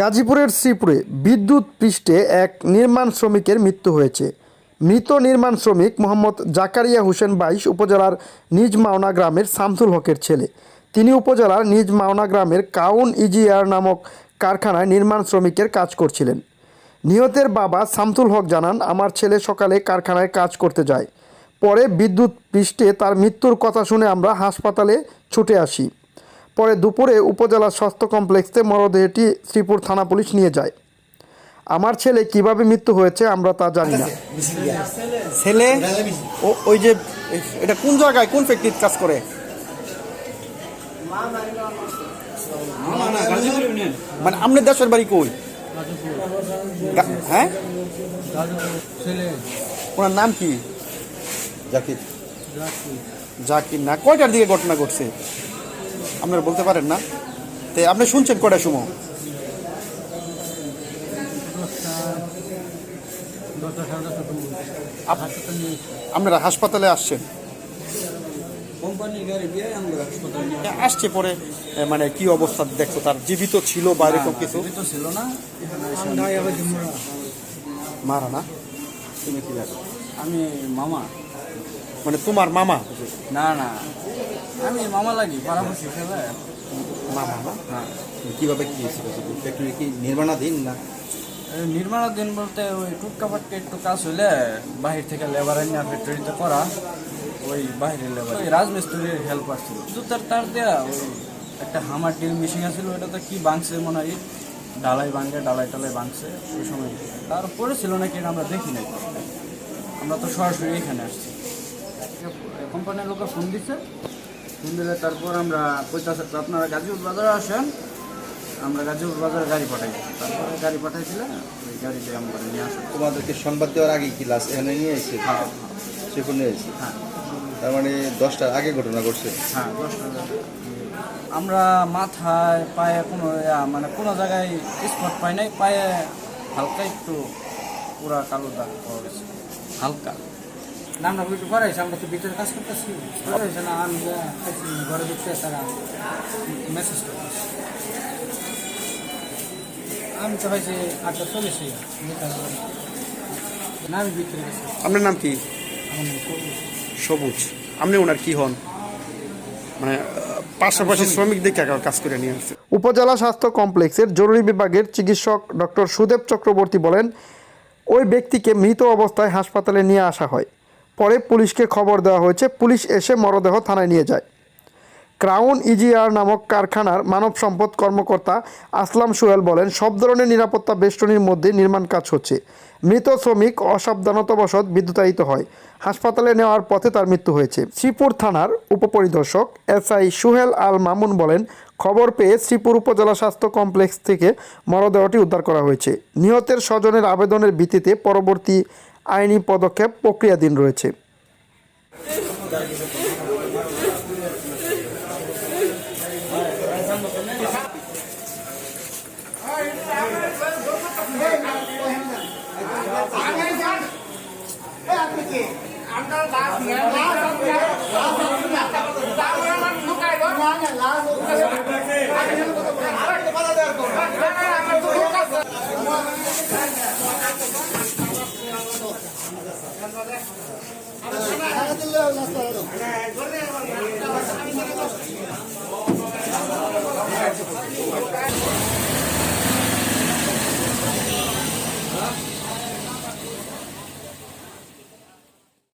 গাজীপুরের শ্রীপুরে বিদ্যুৎ পৃষ্ঠে এক নির্মাণ শ্রমিকের মৃত্যু হয়েছে। মৃত নির্মাণ শ্রমিক মোহাম্মদ জাকারিয়া হোসেন বাইশ উপজেলার নিজ মাওনা গ্রামের শামসুল হকের ছেলে। তিনি উপজেলার নিজ মাওনা গ্রামের কাউন ইজিয়ার নামক কারখানায় নির্মাণ শ্রমিকের কাজ করছিলেন। নিহতের বাবা শামসুল হক জানান, আমার ছেলে সকালে কারখানায় কাজ করতে যায়। পরে বিদ্যুৎ পৃষ্ঠে তার মৃত্যুর কথা শুনে আমরা হাসপাতালে ছুটে আসি। পরে দুপুরে উপজেলা স্বাস্থ্য কমপ্লেক্সে মরদেহটি শ্রীপুর থানা পুলিশ নিয়ে যায়। আমার ছেলে কীভাবে মৃত্যু হয়েছে আমরা তা জানি না। ছেলে? ও ওই যে এটা কোন জায়গায় কোন ফ্যাক্টরিতে কাজ করে? মানে আপনার দেশের বাড়ি কই? হ্যাঁ? ওনার নাম কি? জাকির। জাকির। না কয়টার দিকে ঘটনা ঘটছে? আপনারা বলতে পারেন না। তে আপনি শুনছেন কয়টার সময়? আপনারা হাসপাতালে আসছেন? আসছে পরে মানে কি অবস্থা দেখছ তার জীবিত ছিল বা এরকম কিছু? ছিল না। মারা না? তুমি কি আমি মামা। মানে তোমার মামা? না না। আমি মামা লাগি পাড়াপড়শি মামা না হ্যাঁ। কীভাবে কি হয়েছিল ফ্যাক্টরি কি নির্মাণাধীন না? নির্মাণাধীন বলতে ওই টুটকা পাটকা একটু কাজ হইলে বাহির থেকে লেবার আনিয়া ফ্যাক্টরিতে করা ওই বাহিরের লেবার। ওই রাজমিস্ত্রির হেল্পার ছিল জুতার তার তার দেয়া ওই একটা হামার ডিল মেশিন আছিল ওটাতে কি বাংছে মনে হয়? ডালাই ভাঙে ডালাই টালাই ভাঙছে ওই সময়। তারপরে ছিল নাকি এটা আমরা দেখি নাই। আমরা তো সরাসরি এখানে আসছি। কোম্পানির লোকে ফোন দিচ্ছে দিলে তারপর আমরা কইতাছে আপনারা গাজীপুর বাজারে আসেন আমরা গাজীপুর বাজারে গাড়ি পাঠাই তারপরে গাড়ি পাঠাইছিলে ওই গাড়িতে আমরা নিয়ে আসি তোমাদেরকে সংবাদ দেওয়ার আগে কি লাশ এখানে নিয়ে এসেছে হ্যাঁ। সেখানে নিয়ে এসেছে হ্যাঁ। তার মানে দশটার আগে ঘটনা ঘটছে? হ্যাঁ দশটা বাজে। আমরা মাথায় পায়ে কোনো মানে কোনো জায়গায় স্পট পাই নাই পায়ে হালকা একটু পুরা কালো দাগ পাওয়া গেছে হালকা। না আমরা তো ভিতরে কাজ করতেছি। করাইছে না আমি ঘরে ঢুকতে তারা মেসেজ করতেছি। আমি তো হয়েছে আটটা চলেছি না আমি ভিতরে গেছি। আপনার নাম কি। সবুজ। আপনি ওনার কি হন? মানে পাশাপাশি শ্রমিক দেখে কাজ করে নিয়ে আসছে। উপজেলা স্বাস্থ্য কমপ্লেক্সের জরুরি বিভাগের চিকিৎসক ডক্টর সুদেব চক্রবর্তী বলেন ওই ব্যক্তিকে মৃত অবস্থায় হাসপাতালে নিয়ে আসা হয়। পরে পুলিশকে খবর দেওয়া হয়েছে, পুলিশ এসে মরদেহ থানায় নিয়ে যায়। ক্রাউন ইজিআর নামক কারখানার মানব সম্পদ কর্মকর্তা আসলাম সোহেল বলেন, সব ধরনের নিরাপত্তা বেষ্টনীর মধ্যে নির্মাণ কাজ হচ্ছে। মৃত শ্রমিক অসাবধানতাবশত বিদ্যুতায়িত হয়। হাসপাতালে নেওয়ার পথে তার মৃত্যু হয়েছে। শ্রীপুর থানার উপপরিদর্শক এসআই সুহেল আল মামুন বলেন, খবর পেয়ে শ্রীপুর উপজেলা স্বাস্থ্য কমপ্লেক্স থেকে মরদেহটি উদ্ধার করা হয়েছে। নিহতের স্বজনের আবেদনের ভিত্তিতে পরবর্তী আইনি পদক্ষেপ প্রক্রিয়াধীন রয়েছে। Thank you.